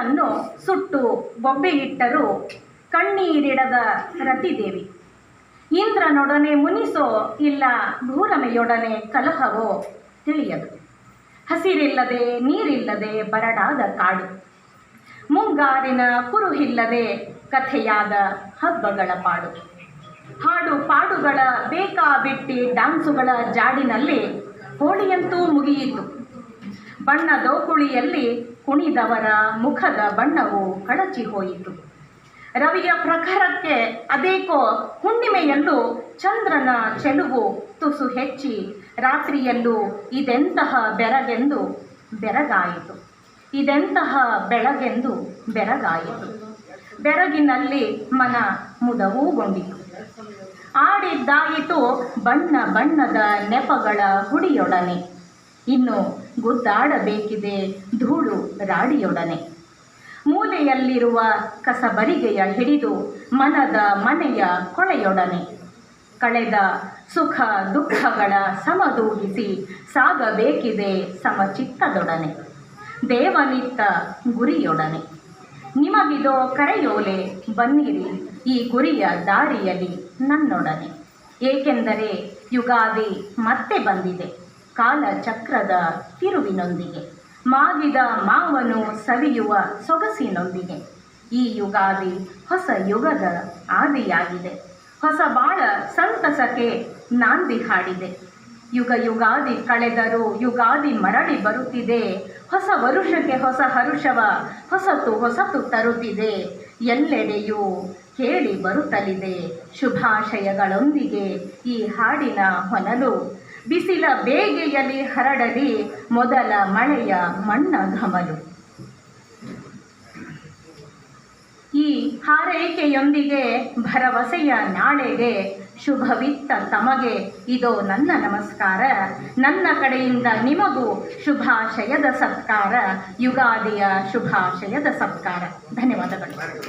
ಇಂದ್ರನನ್ನು ಸುಟ್ಟು ಬೊಬ್ಬೆಯಿಟ್ಟರೂ ಕಣ್ಣೀರಿಡದ ರತಿದೇವಿ. ಇಂದ್ರನೊಡನೆ ಮುನಿಸೋ ಇಲ್ಲ ಭೂರಮೆಯೊಡನೆ ಕಲಹವೋ ತಿಳಿಯದು. ಹಸಿರಿಲ್ಲದೆ ನೀರಿಲ್ಲದೆ ಬರಡಾದ ಕಾಡು. ಮುಂಗಾರಿನ ಕುರುಹಿಲ್ಲದೆ ಕಥೆಯಾದ ಹಬ್ಬಗಳ ಪಾಡು. ಹಾಡು ಪಾಡುಗಳ ಬೇಕಾಬಿಟ್ಟಿ ಡಾನ್ಸುಗಳ ಜಾಡಿನಲ್ಲಿ ಹೋಳಿಯಂತೂ ಮುಗಿಯಿತು. ಬಣ್ಣದೋಕುಳಿಯಲ್ಲಿ ಕುಣಿದವರ ಮುಖದ ಬಣ್ಣವು ಕಳಚಿ ಹೋಯಿತು. ರವಿಯ ಪ್ರಖರಕ್ಕೆ ಅದೇಕೋ ಹುಣ್ಣಿಮೆಯಲ್ಲೂ ಚಂದ್ರನ ಚೆಲುವು ತುಸು ಹೆಚ್ಚಿ ರಾತ್ರಿಯಲ್ಲೂ ಇದೆಂತಹ ಬೆರಗೆಂದು ಬೆರಗಾಯಿತು. ಇದೆಂತಹ ಬೆಳಗೆಂದು ಬೆರಗಾಯಿತು. ಬೆರಗಿನಲ್ಲಿ ಮನ ಮುದವೂಗೊಂಡಿತು. ಆಡಿದ್ದಾಯಿತು ಬಣ್ಣ ಬಣ್ಣದ ನೆಪಗಳ ಹುಡಿಯೊಡನೆ ಇನ್ನು ಗುದ್ದಾಡಬೇಕಿದೆ ಧೂಳು ರಾಡಿಯೊಡನೆ. ಮೂಲೆಯಲ್ಲಿರುವ ಕಸಬರಿಗೆಯ ಹಿಡಿದು ಮನದ ಮನೆಯ ಕೊಳೆಯೊಡನೆ. ಕಳೆದ ಸುಖ ದುಃಖಗಳ ಸಮದೂಗಿಸಿ ಸಾಗಬೇಕಿದೆ ಸಮಚಿತ್ತದೊಡನೆ. ದೇವನಿತ್ತ ಗುರಿಯೊಡನೆ. ನಿಮಗಿದೋ ಕರೆಯೋಲೆ, ಬನ್ನಿರಿ, ಈ ಗುರಿಯ ದಾರಿಯಲ್ಲಿ ನನ್ನೊಡನೆ. ಏಕೆಂದರೆ ಯುಗಾದಿ ಮತ್ತೆ ಬಂದಿದೆ. ಕಾಲಚಕ್ರದ ತಿರುವಿನೊಂದಿಗೆ, ಮಾಗಿದ ಮಾವನು ಸವಿಯುವ ಸೊಗಸಿನೊಂದಿಗೆ. ಈ ಯುಗಾದಿ ಹೊಸ ಯುಗದ ಆದಿಯಾಗಿದೆ. ಹೊಸ ಬಾಳ ಸಂತಸಕ್ಕೆ ನಾಂದಿ ಹಾಡಿದೆ. ಯುಗ ಯುಗಾದಿ ಕಳೆದರೂ ಯುಗಾದಿ ಮರಳಿ ಬರುತ್ತಿದೆ. ಹೊಸ ವರುಷಕ್ಕೆ ಹೊಸ ಹರುಷವ ಹೊಸತು ಹೊಸತು ತರುತ್ತಿದೆ. ಎಲ್ಲೆಡೆಯೂ ಕೇಳಿ ಬರುತ್ತಲಿದೆ. ಶುಭಾಶಯಗಳೊಂದಿಗೆ ಈ ಹಾಡಿನ ಹೊನಲು ಬಿಸಿಲ ಬೇಗೆಯಲ್ಲಿ ಹರಡಲಿ ಮೊದಲ ಮಳೆಯ ಮಣ್ಣ ಘಮಲು ಈ ಹಾರೈಕೆಯೊಂದಿಗೆ ಭರವಸೆಯ ನಾಳೆಗೆ ಶುಭವಿತ್ತ ತಮಗೆ. ಇದೋ ನನ್ನ ನಮಸ್ಕಾರ. ನನ್ನ ಕಡೆಯಿಂದ ನಿಮಗೂ ಶುಭಾಶಯದ ಸತ್ಕಾರ. ಯುಗಾದಿಯ ಶುಭಾಶಯದ ಸತ್ಕಾರ. ಧನ್ಯವಾದಗಳು.